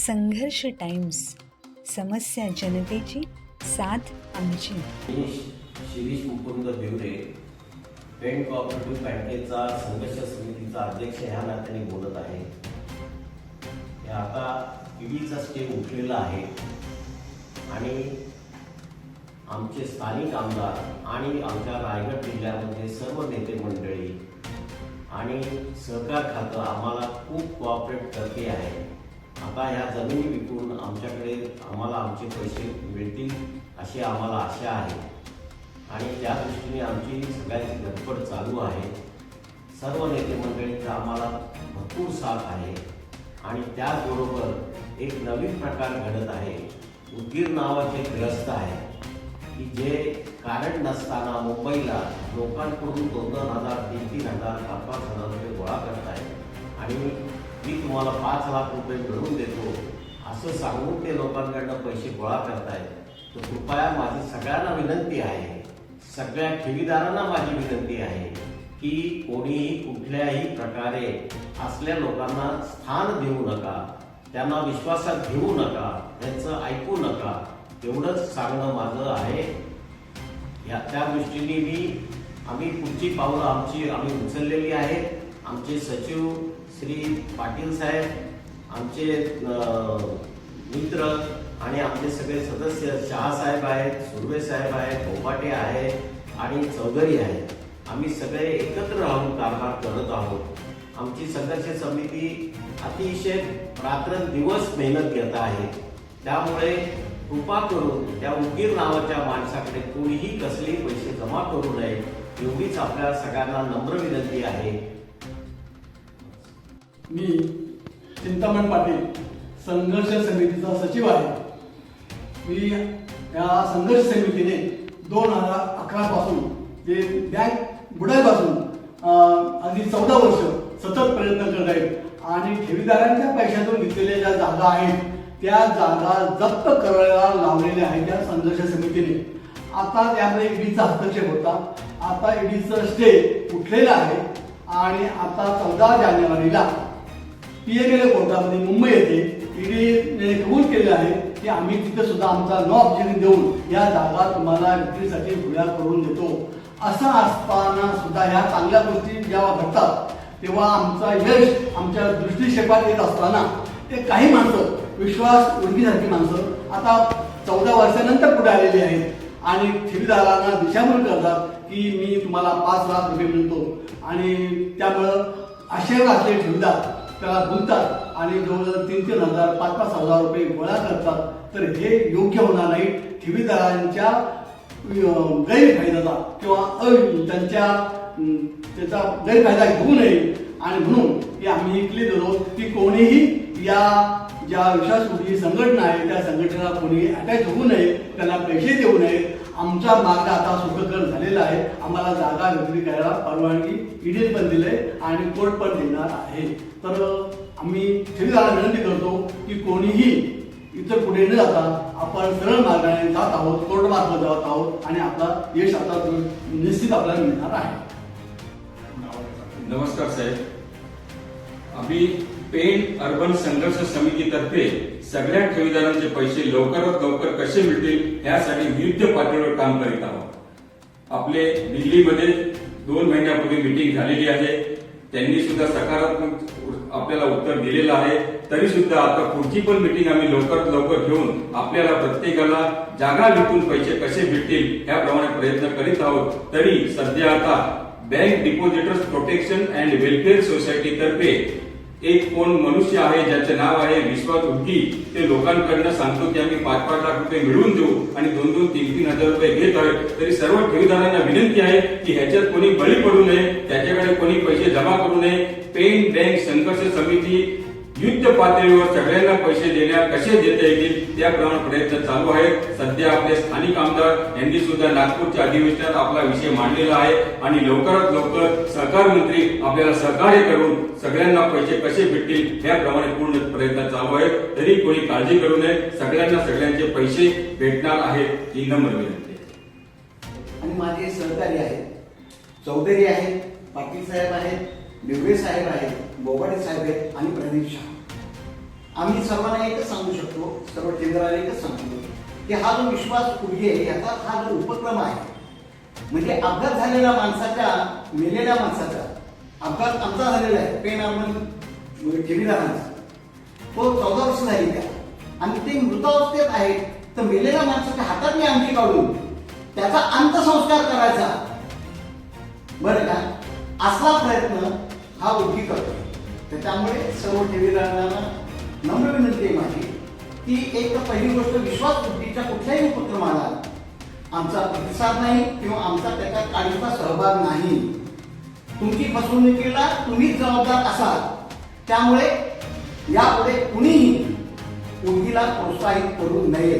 संघर्ष टाइम्स समस्या जनतेची साथ आमची. मी शिरीष मुकुंद भिवरे पेंट कॉपरेटिव्ह बँकेचा संघर्ष समितीचा अध्यक्ष ह्या नात्याने बोलत आहे. आता ईडीचा स्टेप उठलेला आहे. आणि आमचे स्थानिक आमदार आणि आमच्या रायगड जिल्ह्यामध्ये सर्व नेते मंडळी आणि सहकार खातं आम्हाला खूप कोऑपरेट करते आहे. आता ह्या जमिनी विकून आमच्याकडे आम्हाला आमचे पैसे मिळतील अशी आम्हाला आशा आहे. आणि त्या दृष्टीने आमची सगळ्यांची धडपड चालू आहे. सर्व नेते मंडळींचा आम्हाला भरपूर साथ आहे. आणि त्याचबरोबर एक नवीन प्रकार घडत आहे. उदगीर नावाचे ग्रस्त आहे. की जे कारण नसताना मुंबईला लोकांकडून दोन दोन हजार तीन तीन हजार पाच पाच हजार रुपये गोळा करत आहेत आणि मी तुम्हाला पाच लाख रुपये मिळवून देतो. असं सांगून ते लोकांकडनं पैसे गोळा करतायत. तर कृपया माझी सगळ्यांना विनंती आहे. सगळ्या ठेवीदारांना माझी विनंती आहे की कोणीही कुठल्याही प्रकारे असल्या लोकांना स्थान देऊ नका. त्यांना विश्वासात घेऊ नका. त्यांचं ऐकू नका. एवढंच सांगणं माझं आहे. या त्या दृष्टीने मी आम्ही पुढची पावलं आमची आम्ही उचललेली आहेत. आमचे सचिव श्री पाटील साहेब आमचे मित्र आणि आमचे सगळे सदस्य शहासाहेब आहेत सुर्वे साहेब आहेत बोपाटे आहेत आणि चौधरी आहेत आम्ही सगळे एकत्र राहून कारभार करत आहोत. आमची संघर्ष समिती अतिशय रात्रंदिवस मेहनत घेत आहे. त्यामुळे कृपा करून त्या उकीर नावाच्या माणसाकडे कोणीही कसलेही पैसे जमा करू नये एवढीच आपल्या सगळ्यांना नम्र विनंती आहे. मी चिंतामण पाटील संघर्ष समितीचा सचिव आहे. मी या संघर्ष समितीने दोन हजार अकरा पासून ते बँक बुडायपासून अगदी चौदा वर्ष सतत प्रयत्न करत आहेत आणि ठेवीदारांच्या पैशातून घेतलेल्या ज्या जागा आहेत त्या जागा जप्त करायला लावलेल्या आहेत त्या संघर्ष समितीने. आता त्यामध्ये ईडीचा हस्तक्षेप होता. आता ईडीचं स्टे उठलेलं आहे आणि आता चौदा जानेवारीला पीएमएल कोर्टामध्ये मुंबई येथे ईडीने कबूल केले आहे की आम्ही तिथे सुद्धा आमचा नो ऑब्जेक्शन देऊन या जागा तुम्हाला विक्रीसाठी खुल्या करून देतो. असं असताना सुद्धा ह्या चांगल्या गोष्टी जेव्हा घडतात तेव्हा आमचा यश आमच्या दृष्टिक्षेपात येत असताना ते काही माणसं विश्वास उडकीसारखी माणसं आता चौदा वर्षानंतर पुढे आलेली आहेत आणि ठेवीदारांना दिशाभूल करतात की मी तुम्हाला पाच लाख रुपये मिळतो. आणि त्यामुळं आशय असले ठेवीदार त्याला गुंतात आणि जवळजवळ तीन तीन हजार पाच पाच हजार रुपये गोळा करतात. तर हे योग्य होणार नाही. ठेवीदारांच्या गैरफायद्याचा किंवा अ- त्यांच्या त्याचा गैरफायदा घेऊ नये. आणि म्हणून आम्ही इकले दिलो की कोणीही या ज्या विश्वासपूर्वी संघटना आहे त्या संघटनेला कोणी अटॅच होऊ नये त्यांना पैसे देऊ नये. आमच्या मार्ग आता सुखकर झालेला आहे. आम्हाला जागा विक्री करायला परवानगी ईडी पण दिले आणि कोर्ट पण देणार आहे. तर आम्ही ठेवीदारांना विनंती करतो की कोणीही इतर पुढे न जाता आपण सरळ मार्गाने जात आहोत कोर्ट मार्ग जात आहोत आणि आपला यश आता निश्चित आपल्याला मिळणार आहे. नमस्कार साहेब. आम्ही पेन अर्बन संघर्ष समितीतर्फे सगळ्या ठेवीदारांचे पैसे लवकरात लवकर कसे मिळतील यासाठी विविध पातळीवर काम करीत आहोत. आपले दिल्लीमध्ये दोन महिन्यापूर्वी मीटिंग झालेली आहे. त्यांनी सुद्धा सकारात्मक आपल्याला उत्तर दिलेलं आहे. तरी सुद्धा आता पुढची पण मीटिंग आम्ही लवकरात लवकर घेऊन आपल्याला प्रत्येकाला जागा विकून पैसे कसे भेटतील याप्रमाणे प्रयत्न करीत आहोत. तरी सध्या आता bank depositors protection and welfare society तर्फे एक कोण मनुष्य आहे ज्याचे नाव आहे विश्वास उठी ते लोकांकडनं सांगतो की आम्ही पाच पाच लाख रुपये मिळवून देऊ आणि दोन दोन तीन तीन हजार रुपये घेत आहे. तरी सर्व ठेवीदारांना विनंती आहे की ह्याच्यात कोणी बळी पडू नये त्याच्याकडे कोणी पैसे जमा करू नये. पेन बँक संघर्ष समिती युद्ध पातळीवर सगळ्यांना पैसे देण्या कसे देता येतील त्याप्रमाणे प्रयत्न चालू आहेत. सध्या आपले स्थानिक आमदार यांनी सुद्धा नागपूरच्या अधिवेशनात आपला विषय मांडलेला आहे आणि लवकरात लवकर सहकार मंत्री आपल्याला सहकार्य करून सगळ्यांना पैसे कसे भेटतील याप्रमाणे पूर्ण प्रयत्न चालू आहेत. तरी कोणी काळजी करू नये. सगळ्यांना सगळ्यांचे पैसे भेटणार आहेत ही नम्र विनंती आणि माझे सहकारी आहेत. चौधरी आहेत पाटील साहेब आहेत बिवरे साहेब आहेत बोवाडे साहेब आहेत आणि प्रदीप शाह. आम्ही सर्वांना एकच सांगू शकतो सर्व केंद्राला एकच सांगतो की हा जो विश्वास उडगी आहे याचा हा जो उपक्रम आहे म्हणजे अपघात झालेल्या माणसाच्या मेलेल्या माणसाचा अपघात आमचा झालेला आहे पेन अर्बन म्हणजे ठेवीदारांचा तो चौदा वर्ष झाली त्या. आणि ते मृतावस्थेत आहे तर मेलेल्या माणसाच्या हातात मी काढून त्याचा अंत्यसंस्कार करायचा. बरं का? असला प्रयत्न हा उद्गी करतो. तर त्यामुळे सर्व ठेवीदारांना नम्र विनंती आहे माझी की एक तर पहिली गोष्ट विश्वास बुद्धीच्या कुठल्याही उपक्रमाला आमचा प्रतिसाद नाही किंवा आमचा त्याच्यात काळीचा सहभाग नाही. तुमची फसवणुकीला तुम्हीच जबाबदार असाल. त्यामुळे यापुढे कुणीही उद्दीला प्रोत्साहित करू नये.